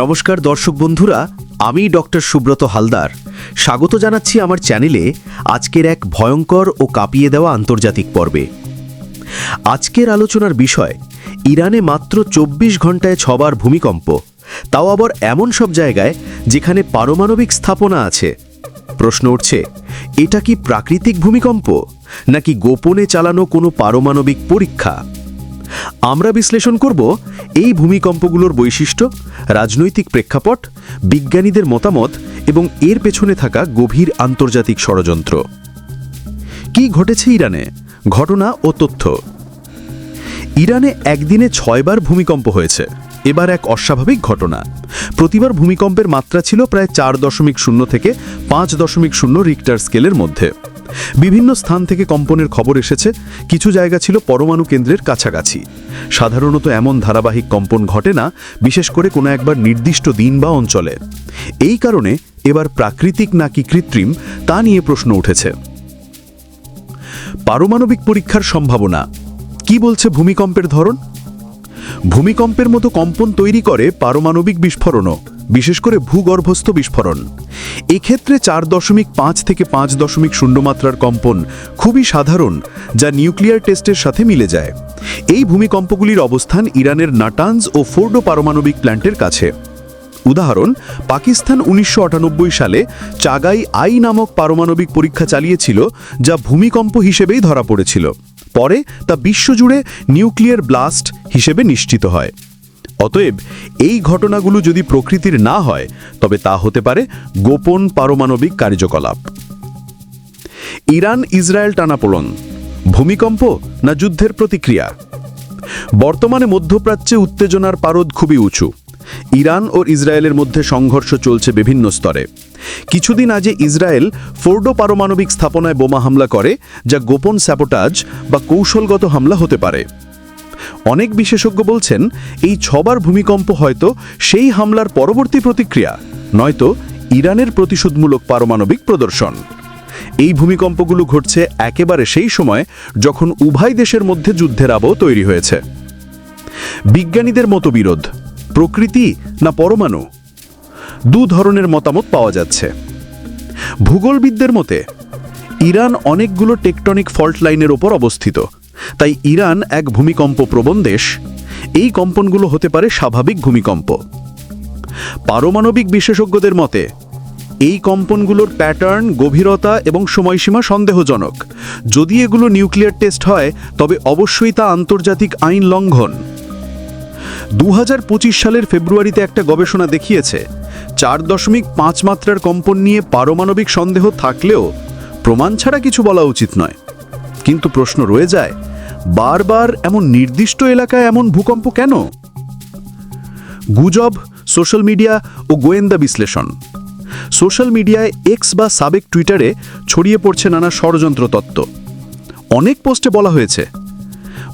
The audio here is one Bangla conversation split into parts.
নমস্কার দর্শক বন্ধুরা, আমি ডক্টর সুব্রত হালদার। স্বাগত জানাচ্ছি আমার চ্যানেলে আজকের এক ভয়ঙ্কর ও কাঁপিয়ে দেওয়া আন্তর্জাতিক পর্বে। আজকের আলোচনার বিষয়, ইরানে মাত্র চব্বিশ ঘন্টায় ছবার ভূমিকম্প, তাও আবার এমন সব জায়গায় যেখানে পারমাণবিক স্থাপনা আছে। প্রশ্ন উঠছে, এটা কি প্রাকৃতিক ভূমিকম্প, নাকি গোপনে চালানো কোনো পারমাণবিক পরীক্ষা? আমরা বিশ্লেষণ করব এই ভূমিকম্পগুলোর বৈশিষ্ট্য, রাজনৈতিক প্রেক্ষাপট, বিজ্ঞানীদের মতামত এবং এর পেছনে থাকা গভীর আন্তর্জাতিক ষড়যন্ত্র। কি ঘটেছে ইরানে? ঘটনা ও তথ্য। ইরানে একদিনে ছয়বার ভূমিকম্প হয়েছে। এবার এক অস্বাভাবিক ঘটনা। প্রতিবার ভূমিকম্পের মাত্রা ছিল প্রায় চার দশমিক শূন্য থেকে পাঁচ দশমিক শূন্য রিক্টার স্কেলের মধ্যে। বিভিন্ন স্থান থেকে কম্পনের খবর এসেছে। কিছু জায়গা ছিল পরমাণু কেন্দ্রের কাছাকাছি। সাধারণত এমন ধারাবাহিক কম্পন ঘটে না, বিশেষ করে কোনো একবার নির্দিষ্ট দিন বা অঞ্চলে। এই কারণে এবার প্রাকৃতিক নাকি কৃত্রিম, তা নিয়ে প্রশ্ন উঠেছে। পারমাণবিক পরীক্ষার সম্ভাবনা। কি বলছে ভূমিকম্পের ধরন? ভূমিকম্পের মতো কম্পন তৈরি করে পারমাণবিক বিস্ফোরণও। বিশেষ করে ভূগর্ভস্থ বিস্ফোরণ। এক্ষেত্রে চার দশমিক পাঁচ থেকে পাঁচ দশমিক শূন্য মাত্রার কম্পন খুবই সাধারণ, যা নিউক্লিয়ার টেস্টের সাথে মিলে যায়। এই ভূমিকম্পগুলির অবস্থান ইরানের নাটানস ও ফোর্ডো পারমাণবিক প্ল্যান্টের কাছে। উদাহরণ, পাকিস্তান উনিশশো আটানব্বই সালে চাগাই আই নামক পারমাণবিক পরীক্ষা চালিয়েছিল, যা ভূমিকম্প হিসেবেই ধরা পড়েছিল। পরে তা বিশ্বজুড়ে নিউক্লিয়ার ব্লাস্ট হিসেবে নিশ্চিত হয়। অতএব এই ঘটনাগুলো যদি প্রকৃতির না হয়, তবে তা হতে পারে গোপন পারমাণবিক কার্যকলাপ। ইরান ইসরায়েল টানাপোড়ন ভূমিকম্প না যুদ্ধের প্রতিক্রিয়া? বর্তমানে মধ্যপ্রাচ্যে উত্তেজনার পারদ খুবই উঁচু। ইরান ও ইসরায়েলের মধ্যে সংঘর্ষ চলছে বিভিন্ন স্তরে। কিছুদিন আগে ইসরায়েল ফোর্ডো পারমাণবিক স্থাপনায় বোমা হামলা করে, যা গোপন স্যাবোটাজ বা কৌশলগত হামলা হতে পারে। অনেক বিশেষজ্ঞ বলছেন, এই ছবার ভূমিকম্প হয়তো সেই হামলার পরবর্তী প্রতিক্রিয়া, নয়তো ইরানের প্রতিশোধমূলক পারমাণবিক প্রদর্শন। এই ভূমিকম্পগুলো ঘটছে একেবারে সেই সময় যখন উভয় দেশের মধ্যে যুদ্ধের আবহ তৈরি হয়েছে। বিজ্ঞানীদের মতবিরোধ প্রকৃতি না পরমাণু? দু ধরনের মতামত পাওয়া যাচ্ছে। ভূগোলবিদদের মতে, ইরান অনেকগুলো টেকটনিক ফল্ট লাইনের ওপর অবস্থিত। তাই ইরান এক ভূমিকম্প প্রবণ দেশ। এই কম্পনগুলো হতে পারে স্বাভাবিক ভূমিকম্প। পারমাণবিক বিশেষজ্ঞদের মতে, এই কম্পনগুলোর প্যাটার্ন গভীরতা এবং সময়সীমা সন্দেহজনক। যদি এগুলো নিউক্লিয়ার টেস্ট হয়, তবে অবশ্যই তা আন্তর্জাতিক আইন লঙ্ঘন। দু হাজার পঁচিশ সালের ফেব্রুয়ারিতে একটা গবেষণা দেখিয়েছে, চার দশমিক পাঁচ মাত্রার কম্পন নিয়ে পারমাণবিক সন্দেহ থাকলেও প্রমাণ ছাড়া কিছু বলা উচিত নয়। কিন্তু প্রশ্ন রয়ে যায়, বারবার এমন নির্দিষ্ট এলাকায় এমন ভূকম্প কেন? গুজব, সোশ্যাল মিডিয়া ও গোয়েন্দা বিশ্লেষণ। সোশ্যাল মিডিয়ায় এক্স বা সাবেক টুইটারে ছড়িয়ে পড়ছে নানা ষড়যন্ত্র তত্ত্ব। অনেক পোস্টে বলা হয়েছে,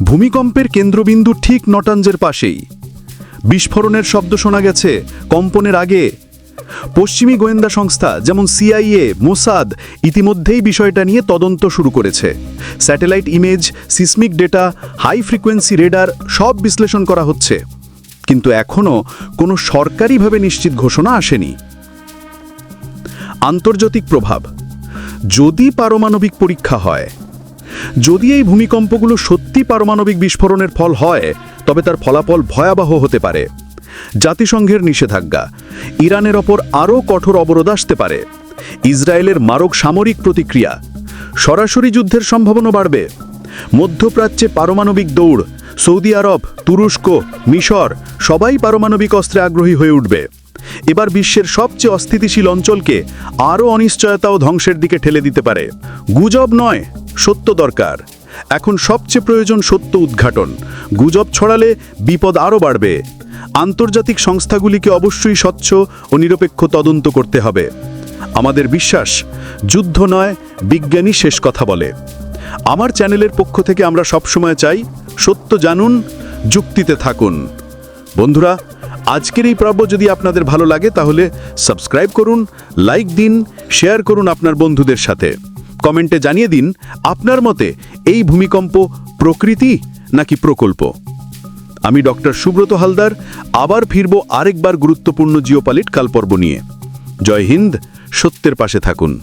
ভূমিকম্পের কেন্দ্রবিন্দু ঠিক নটাঞ্জের পাশেই। বিস্ফোরণের শব্দ শোনা গেছে, কম্পনের আগে পশ্চিমী গোয়েন্দা সংস্থা, যেমন সিআইএ, মোসাদ, ইতিমধ্যেই বিষয়টা নিয়ে তদন্ত শুরু করেছে। Satellite image, seismic data, high frequency radar সব বিশ্লেষণ করা হচ্ছে। কিন্তু এখনও কোনো সরকারিভাবে নিশ্চিত ঘোষণা আসেনি। আন্তর্জাতিক প্রভাব। যদি পারমাণবিক পরীক্ষা হয়, যদি এই ভূমিকম্পগুলো সত্যি পারমাণবিক বিস্ফোরণের ফল হয়, তবে তার ফলাফল ভয়াবহ হতে পারে। জাতিসংঘের নিষেধাজ্ঞা। ইরানের ওপর আরও কঠোর অবরোধ আসতে পারে। ইসরায়েলের মারক সামরিক প্রতিক্রিয়া। সরাসরি যুদ্ধের সম্ভাবনা বাড়বে। মধ্যপ্রাচ্যে পারমাণবিক দৌড়, সৌদি আরব, তুরস্ক, মিশর সবাই পারমাণবিক অস্ত্রে আগ্রহী হয়ে উঠবে। এবার বিশ্বের সবচেয়ে অস্থিতিশীল অঞ্চলকে আরও অনিশ্চয়তা ও ধ্বংসের দিকে ঠেলে দিতে পারে। গুজব নয়, সত্য দরকার। এখন সবচেয়ে প্রয়োজন সত্য উদ্ঘাটন। গুজব ছড়ালে বিপদ আরও বাড়বে। আন্তর্জাতিক সংস্থাগুলিকে অবশ্যই স্বচ্ছ ও নিরপেক্ষ তদন্ত করতে হবে। আমাদের বিশ্বাস, যুদ্ধ নয় বিজ্ঞানী শেষ কথা বলে। আমার চ্যানেলের পক্ষ থেকে আমরা সবসময় চাই, সত্য জানুন, যুক্তিতে থাকুন। বন্ধুরা, আজকের এই পর্ব যদি আপনাদের ভালো লাগে, তাহলে সাবস্ক্রাইব করুন, লাইক দিন, শেয়ার করুন আপনার বন্ধুদের সাথে। কমেন্টে জানিয়ে দিন, আপনার মতে এই ভূমিকম্প প্রকৃতি নাকি প্রকল্প? আমি ডক্টর সুব্রত হালদার, আবার ফিরব আরেকবার গুরুত্বপূর্ণ জিওপালিট কালপর্ব নিয়ে। জয় হিন্দ, সত্যের পাশে থাকুন।